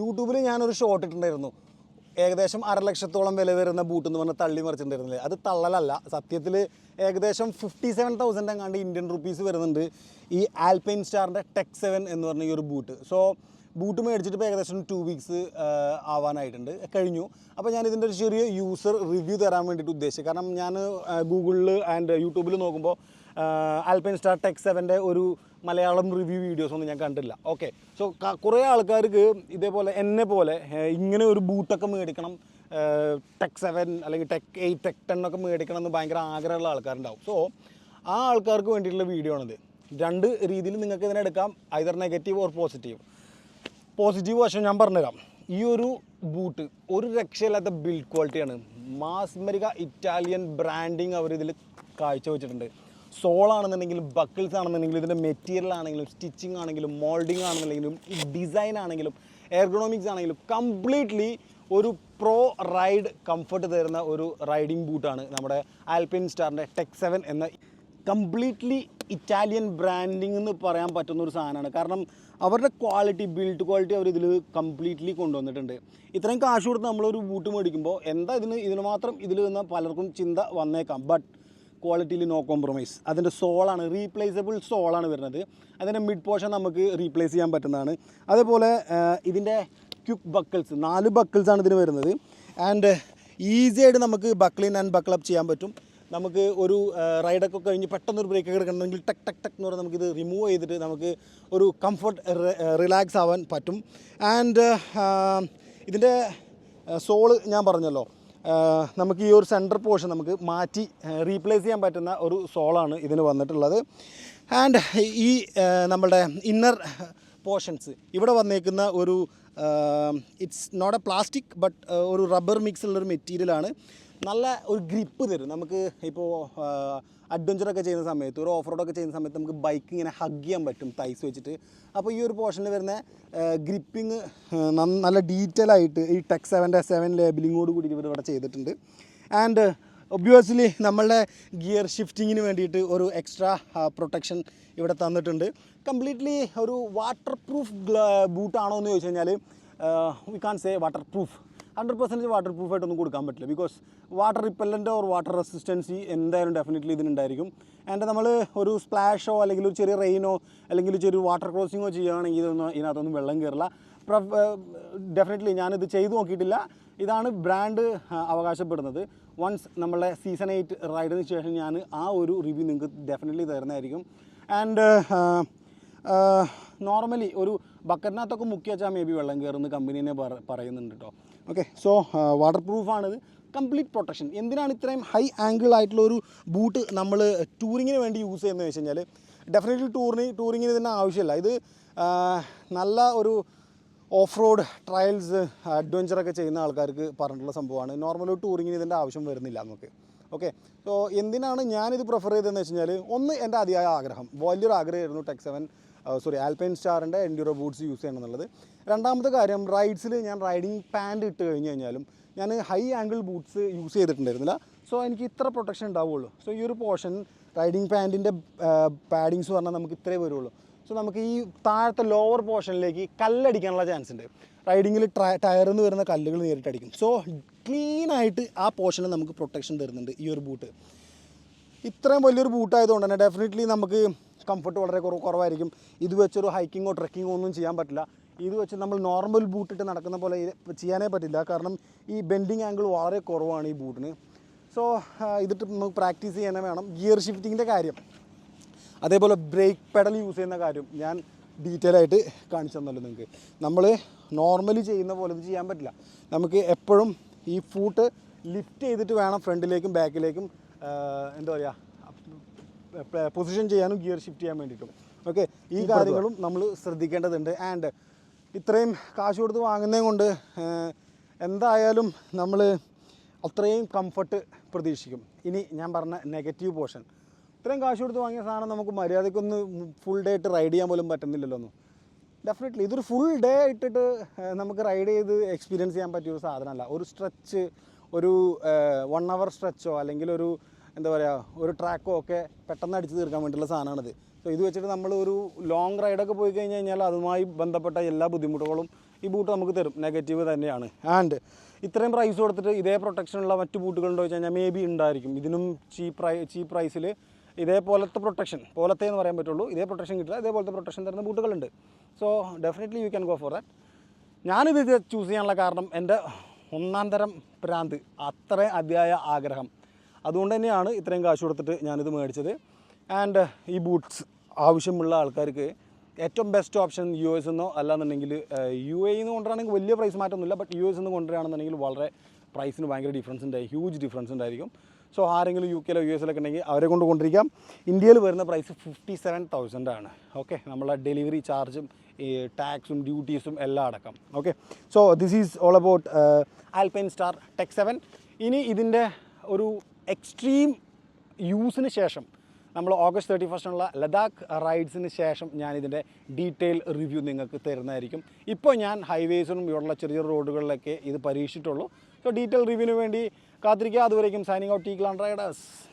യൂട്യൂബിൽ ഞാനൊരു ഷോട്ട് ഇട്ടിട്ടുണ്ടായിരുന്നു. ഏകദേശം അര ലക്ഷത്തോളം വില വരുന്ന ബൂട്ട് എന്ന് പറഞ്ഞാൽ തള്ളി മറിച്ചിട്ടുണ്ടായിരുന്നില്ലേ? അത് തള്ളലല്ല. സത്യത്തിൽ ഏകദേശം ഫിഫ്റ്റി സെവൻ തൗസൻഡ് എങ്ങാണ്ട് ഇന്ത്യൻ റുപ്പീസ് വരുന്നുണ്ട്. ഈ ആൽപൈൻ സ്റ്റാറിന്റെ ടെക് സെവൻ എന്ന് പറഞ്ഞ ഈ ഒരു ബൂട്ട് സോ ബൂട്ട് മേടിച്ചിട്ട് ഇപ്പോൾ ഏകദേശം ടു വീക്സ് ആവാനായിട്ടുണ്ട്. കഴിഞ്ഞു. അപ്പോൾ ഞാൻ ഇതിന്റെ ഒരു ചെറിയ യൂസർ റിവ്യൂ തരാൻ വേണ്ടിയിട്ട് ഉദ്ദേശിച്ചു കാരണം ഞാൻ ഗൂഗിളിൽ ആൻഡ് യൂട്യൂബിൽ നോക്കുമ്പോൾ ആൽപൈൻ സ്റ്റാർ ടെക് സെവന്റെ ഒരു മലയാളം റിവ്യൂ വീഡിയോസ് ഒന്നും ഞാൻ കണ്ടില്ല. ഓക്കെ സോ കുറേ ആൾക്കാർക്ക് ഇതേപോലെ എന്നെ പോലെ ഇങ്ങനെ ഒരു ബൂട്ടൊക്കെ മേടിക്കണം ടെക് സെവൻ അല്ലെങ്കിൽ ടെക് എയ്റ്റ് ടെക് ടെൻ ഒക്കെ മേടിക്കണം എന്ന് ഭയങ്കര ആഗ്രഹമുള്ള ആൾക്കാരുണ്ടാവും. സോ ആ ആൾക്കാർക്ക് വേണ്ടിയിട്ടുള്ള വീഡിയോ ആണിത്. രണ്ട് രീതിയിൽ നിങ്ങൾക്ക് ഇതിനെ എടുക്കാം. Either negative or positive positive വശം ഞാൻ പറഞ്ഞുതരാം. ഈ ഒരു ബൂട്ട് ഒരു രക്ഷയില്ലാത്ത ബിൽഡ് ക്വാളിറ്റിയാണ് മാസ്മരിക ഇറ്റാലിയൻ ബ്രാൻഡിങ് അവർ ഇതിൽ കാഴ്ചവെച്ചിട്ടുണ്ട്. സോൾ ആണെന്നുണ്ടെങ്കിലും ബക്കിൾസ് ആണെന്നുണ്ടെങ്കിലും ഇതിന്റെ മെറ്റീരിയൽ ആണെങ്കിലും സ്റ്റിച്ചിങ് ആണെങ്കിലും മോൾഡിങ് ആണെന്നുണ്ടെങ്കിലും ഡിസൈൻ ആണെങ്കിലും എർഗണോമിക്സ് ആണെങ്കിലും കംപ്ലീറ്റ്ലി ഒരു പ്രോ റൈഡ് കംഫർട്ട് തരുന്ന ഒരു റൈഡിംഗ് ബൂട്ടാണ് നമ്മുടെ ആൽപിൻ സ്റ്റാറിന്റെ ടെക് സെവൻ എന്ന കംപ്ലീറ്റ്ലി ഇറ്റാലിയൻ ബ്രാൻഡിങ് എന്ന് പറയാൻ പറ്റുന്ന ഒരു സാധനമാണ്. കാരണം അവരുടെ ക്വാളിറ്റി ബിൽഡ് ക്വാളിറ്റി അവർ ഇതിൽ കംപ്ലീറ്റ്ലി കൊണ്ടുവന്നിട്ടുണ്ട്. ഇത്രയും കാശ് കൊടുത്ത് നമ്മളൊരു ബൂട്ട് മേടിക്കുമ്പോൾ എന്താ ഇതിന് ഇതിന് മാത്രം ഇതിൽ നിന്ന് പലർക്കും ചിന്ത വന്നേക്കാം. ബട്ട് ക്വാളിറ്റിയിൽ നോ കോംപ്രമൈസ് അതിന്റെ സോളാണ് റീപ്ലേസബിൾ സോളാണ് വരുന്നത്. അതിന്റെ മിഡ് പോർഷൻ നമുക്ക് റീപ്ലേസ് ചെയ്യാൻ പറ്റുന്നതാണ്. അതേപോലെ ഇതിന്റെ ക്യുക്ക് ബക്കിൾസ് നാല് ബക്കിൾസാണ് ഇതിന് വരുന്നത്. ആൻഡ് ഈസി ആയിട്ട് നമുക്ക് ബക്ലിൻ ആൻഡ് ബക്കിളപ്പ് ചെയ്യാൻ പറ്റും. നമുക്ക് ഒരു റൈഡൊക്കെ കഴിഞ്ഞ് പെട്ടെന്ന് ഒരു ബ്രേക്ക് എടുക്കണമെങ്കിൽ ടക്ക് ടക്ക് ടക്ക് എന്ന് പറഞ്ഞാൽ നമുക്കിത് റിമൂവ് ചെയ്തിട്ട് നമുക്ക് ഒരു കംഫർട്ട് റിലാക്സ് ആവാൻ പറ്റും. ആൻഡ് ഇതിന്റെ സോൾ ഞാൻ പറഞ്ഞല്ലോ. നമുക്ക് ഈ ഒരു സെന്റർ പോർഷൻ നമുക്ക് മാറ്റി റീപ്ലേസ് ചെയ്യാൻ പറ്റുന്ന ഒരു സോളാണ് ഇതിന് വന്നിട്ടുള്ളത്. ആൻഡ് ഈ നമ്മളുടെ ഇന്നർ പോർഷൻസ് ഇവിടെ വന്നേക്കുന്ന ഒരു it's not a plastic but ഒരു റബ്ബർ മിക്സ് ഉള്ളൊരു മെറ്റീരിയലാണ് നല്ല ഒരു ഗ്രിപ്പ് തരും. നമുക്ക് ഇപ്പോൾ അഡ്വഞ്ചറൊക്കെ ചെയ്യുന്ന സമയത്ത് ഒരു ഓഫ് റോഡൊക്കെ ചെയ്യുന്ന സമയത്ത് നമുക്ക് ബൈക്ക് ഇങ്ങനെ ഹഗ് ചെയ്യാൻ പറ്റും തൈസ് വെച്ചിട്ട്. അപ്പോൾ ഈ ഒരു പോർഷനിൽ വരുന്ന ഗ്രിപ്പിങ് നല്ല ഡീറ്റെയിൽ ആയിട്ട് ഈ ടെക് സെവന്റെ സെവൻ ലേബിളിങ്ങോട് കൂടി ഇവർ ഇവിടെ ചെയ്തിട്ടുണ്ട്. ആൻഡ് ഒബ്വിയസ്ലി നമ്മളുടെ ഗിയർ ഷിഫ്റ്റിങ്ങിന് വേണ്ടിയിട്ട് ഒരു എക്സ്ട്രാ പ്രൊട്ടക്ഷൻ ഇവിടെ തന്നിട്ടുണ്ട്. കംപ്ലീറ്റ്ലി ഒരു വാട്ടർ പ്രൂഫ് ബൂട്ടാണോ എന്ന് ചോദിച്ചു കഴിഞ്ഞാൽ we can say waterproof hundred percentage waterproof ആയിട്ടൊന്നും കൊടുക്കാൻ പറ്റില്ല. Because water repellent or water resistancy എന്തായാലും ഡെഫിനറ്റ്ലി ഇതിനുണ്ടായിരിക്കും. ആൻഡ് നമ്മൾ ഒരു സ്പ്ലാഷോ അല്ലെങ്കിൽ ഒരു ചെറിയ റെയിനോ അല്ലെങ്കിൽ ചെറിയ വാട്ടർ ക്രോസിങ്ങോ ചെയ്യുകയാണെങ്കിൽ ഇതൊന്നും ഇതിനകത്തൊന്നും വെള്ളം കയറില്ല ഡെഫിനറ്റ്ലി ഞാനിത് ചെയ്തു നോക്കിയിട്ടില്ല. ഇതാണ് ബ്രാൻഡ് അവകാശപ്പെടുന്നത്. വൺസ് നമ്മളെ സീസൺ എയ്റ്റ് റൈഡിന് ശേഷം ഞാൻ ആ ഒരു റിവ്യൂ നിങ്ങൾക്ക് ഡെഫിനറ്റ്ലി തരുന്നതായിരിക്കും. ആൻഡ് നോർമലി ഒരു ബക്കറ്റിനകത്തൊക്കെ മുക്കി വെച്ചാൽ മേ ബി വെള്ളം കയറുന്ന കമ്പനീനെ പറ പറയുന്നുണ്ട് കേട്ടോ ഓക്കെ സോ വാട്ടർ പ്രൂഫാണിത് കംപ്ലീറ്റ് പ്രൊട്ടക്ഷൻ എന്തിനാണ് ഇത്രയും ഹൈ ആംഗിൾ ആയിട്ടുള്ള ഒരു ബൂട്ട് നമ്മൾ ടൂറിങ്ങിന് വേണ്ടി യൂസ് ചെയ്യുന്നത് വെച്ച് കഴിഞ്ഞാൽ ഡെഫിനറ്റ്ലി ടൂറിന് ടൂറിങ്ങിന് ഇതിന് ആവശ്യമില്ല. ഇത് നല്ല ഒരു ഓഫ് റോഡ് ട്രയൽസ് അഡ്വഞ്ചറൊക്കെ ചെയ്യുന്ന ആൾക്കാർക്ക് പറഞ്ഞിട്ടുള്ള സംഭവമാണ്. നോർമൽ ടൂറിങ്ങിന് ഇതിന്റെ ആവശ്യം വരുന്നില്ല നമുക്ക്. ഓക്കെ സോ എന്തിനാണ് ഞാനിത് പ്രിഫർ ചെയ്തതെന്ന് വെച്ച് കഴിഞ്ഞാൽ ഒന്ന് എന്റെ അതിയായ ആഗ്രഹം. വലിയൊരു ആഗ്രഹമായിരുന്നു ടെക് സെവൻ സോറി ആൽപൈൻ സ്റ്റാറിന്റെ എൻഡ്യൂറോ ബൂട്ട്സ് യൂസ് ചെയ്യണം എന്നുള്ളത് രണ്ടാമത്തെ കാര്യം റൈഡ്സിൽ ഞാൻ റൈഡിങ് പാന്റ് ഇട്ട് കഴിഞ്ഞ് കഴിഞ്ഞാലും ഞാൻ ഹൈ ആംഗിൾ ബൂട്ട്സ് യൂസ് ചെയ്തിട്ടുണ്ടായിരുന്നില്ല. സോ എനിക്ക് ഇത്ര പ്രൊട്ടക്ഷൻ ഉണ്ടാവുള്ളൂ. സോ ഈ ഒരു പോർഷൻ റൈഡിങ് പാന്റിന്റെ പാഡിങ്സ് പറഞ്ഞാൽ നമുക്ക് ഇത്രേ വരുള്ളൂ. സോ നമുക്ക് ഈ താഴത്തെ ലോവർ പോർഷനിലേക്ക് കല്ലടിക്കാനുള്ള ചാൻസ് ഉണ്ട്. റൈഡിങ്ങിൽ ടയറിൽ നിന്ന് വരുന്ന കല്ലുകൾ നേരിട്ടടിക്കും. സോ ക്ലീൻ ആയിട്ട് ആ പോർഷനിൽ നമുക്ക് പ്രൊട്ടക്ഷൻ തരുന്നുണ്ട് ഈ ഒരു ബൂട്ട്. ഇത്രയും വലിയൊരു ബൂട്ടായതുകൊണ്ട് തന്നെ ഡെഫിനറ്റ്ലി നമുക്ക് കംഫർട്ട് വളരെ കുറവ് കുറവായിരിക്കും. ഇത് വെച്ചൊരു ഹൈക്കിങ്ങോ ട്രക്കിങ്ങോ ഒന്നും ചെയ്യാൻ പറ്റില്ല. ഇത് വെച്ച് നമ്മൾ നോർമൽ ബൂട്ടിട്ട് നടക്കുന്ന പോലെ ചെയ്യാനേ പറ്റില്ല. കാരണം ഈ ബെൻഡിങ് ആംഗിൾ വളരെ കുറവാണ് ഈ ബൂട്ടിന്. സോ ഇതിട്ട് നമുക്ക് പ്രാക്ടീസ് ചെയ്യാനേ വേണം. ഗിയർ ഷിഫ്റ്റിങ്ങിന്റെ കാര്യം. അതേപോലെ ബ്രേക്ക് പെഡൽ യൂസ് ചെയ്യുന്ന കാര്യം ഞാൻ ഡീറ്റെയിൽ ആയിട്ട് കാണിച്ചു തന്നല്ലോ നിങ്ങൾക്ക് നമ്മൾ നോർമലി ചെയ്യുന്ന പോലെ ഇത് ചെയ്യാൻ പറ്റില്ല. നമുക്ക് എപ്പോഴും ഈ ഫൂട്ട് ലിഫ്റ്റ് ചെയ്തിട്ട് വേണം ഫ്രണ്ടിലേക്കും ബാക്കിലേക്കും എന്താ പറയുക പൊസിഷൻ ചെയ്യാനും ഗിയർ ഷിഫ്റ്റ് ചെയ്യാൻ വേണ്ടിയിട്ടും. ഓക്കെ ഈ കാര്യങ്ങളും നമ്മൾ ശ്രദ്ധിക്കേണ്ടതുണ്ട്. ആൻഡ് ഇത്രയും കാശ് കൊടുത്ത് വാങ്ങുന്നതും കൊണ്ട് എന്തായാലും നമ്മൾ അത്രയും കംഫർട്ട് പ്രതീക്ഷിക്കും. ഇനി ഞാൻ പറഞ്ഞ നെഗറ്റീവ് പോർഷൻ ഇത്രയും കാശ് കൊടുത്ത് വാങ്ങിയ സാധനം നമുക്ക് മര്യാദയ്ക്കൊന്ന് ഫുൾ ഡേ ആയിട്ട് റൈഡ് ചെയ്യാൻ പോലും പറ്റുന്നില്ലല്ലോ ഒന്നും ഡെഫിനറ്റ്ലി ഇതൊരു ഫുൾ ഡേ ഇട്ടിട്ട് നമുക്ക് റൈഡ് ചെയ്ത് എക്സ്പീരിയൻസ് ചെയ്യാൻ പറ്റിയ ഒരു സാധനമല്ല. ഒരു സ്ട്രെച്ച് ഒരു വൺ അവർ സ്ട്രെച്ചോ അല്ലെങ്കിൽ ഒരു എന്താ പറയുക ഒരു ട്രാക്കോ ഒക്കെ പെട്ടെന്ന് അടിച്ച് തീർക്കാൻ വേണ്ടിയുള്ള സാധനമാണിത്. സോ ഇത് വെച്ചിട്ട് നമ്മൾ ഒരു ലോങ് റൈഡൊക്കെ പോയി കഴിഞ്ഞ് കഴിഞ്ഞാൽ അതുമായി ബന്ധപ്പെട്ട എല്ലാ ബുദ്ധിമുട്ടുകളും ഈ ബൂട്ട് നമുക്ക് തരും. നെഗറ്റീവ് തന്നെയാണ്. ആൻഡ് ഇത്രയും പ്രൈസ് കൊടുത്തിട്ട് ഇതേ പ്രൊട്ടക്ഷനുള്ള മറ്റ് ബൂട്ടുകളുണ്ടോ വെച്ച് കഴിഞ്ഞാൽ മേ ബി ഉണ്ടായിരിക്കും. ഇതിനും ചീപ്പ് പ്രൈ ചീപ്പ് പ്രൈസിൽ ഇതേപോലത്തെ പ്രൊട്ടക്ഷൻ പോലത്തെ എന്ന് പറയാൻ പറ്റുള്ളൂ. ഇതേ പ്രൊട്ടക്ഷൻ കിട്ടില്ല ഇതേപോലത്തെ പ്രൊട്ടക്ഷൻ തരുന്ന ബൂട്ടുകളുണ്ട്. So definitely you can go for that ഞാനിത് ചൂസ് ചെയ്യാനുള്ള കാരണം എന്റെ ഒന്നാം തരം പ്രാന്ത് അത്ര അതിയായ ആഗ്രഹം. അതുകൊണ്ട് തന്നെയാണ് ഇത്രയും കാശ് കൊടുത്തിട്ട് ഞാനിത് മേടിച്ചത്. ആൻഡ് ഈ ബൂട്ട്സ് ആവശ്യമുള്ള ആൾക്കാർക്ക് ഏറ്റവും ബെസ്റ്റ് ഓപ്ഷൻ യു എസ് എന്നോ അല്ലാന്നുണ്ടെങ്കിൽ യു എ നിന്ന് കൊണ്ടുവരാണെങ്കിൽ വലിയ പ്രൈസ് മാറ്റമൊന്നുമില്ല. ബട്ട് യു എസ് നിന്ന് കൊണ്ടുവരികയാണെന്നുണ്ടെങ്കിൽ വളരെ പ്രൈസിന് ഭയങ്കര ഡിഫറൻസ് ഉണ്ടായി ഹ്യൂജ് ഡിഫറൻസ് ഉണ്ടായിരിക്കും. സോ ആരെങ്കിലും യു കെയിലോ യു എസിലൊക്കെ ഉണ്ടെങ്കിൽ അവരെ കൊണ്ട് കൊണ്ടിരിക്കാം. ഇന്ത്യയിൽ വരുന്ന പ്രൈസ് ഫിഫ്റ്റി സെവൻ തൗസൻഡ് ആണ്. ഓക്കെ നമ്മളെ ഡെലിവറി ചാർജും ഈ ടാക്സും ഡ്യൂട്ടീസും എല്ലാം അടക്കം. Okay so this is all about Alpine star tech seven ഇനി ഇതിന്റെ ഒരു എക്സ്ട്രീം യൂസിന് ശേഷം നമ്മൾ ഓഗസ്റ്റ് തേർട്ടി ഫസ്റ്റിനുള്ള ലഡാക്ക് റൈഡ്സിന് ശേഷം ഞാൻ ഇതിന്റെ ഡീറ്റെയിൽ റിവ്യൂ നിങ്ങൾക്ക് തരുന്നതായിരിക്കും. ഇപ്പോൾ ഞാൻ ഹൈവേസിനും ഇവിടെയുള്ള ചെറിയ റോഡുകളിലൊക്കെ ഇത് പരീക്ഷിച്ചിട്ടുള്ളൂ. ഡീറ്റെയിൽ റിവ്യൂവിന് വേണ്ടി കാത്തിരിക്കുക. അതുവരേക്കും signing out T clan riders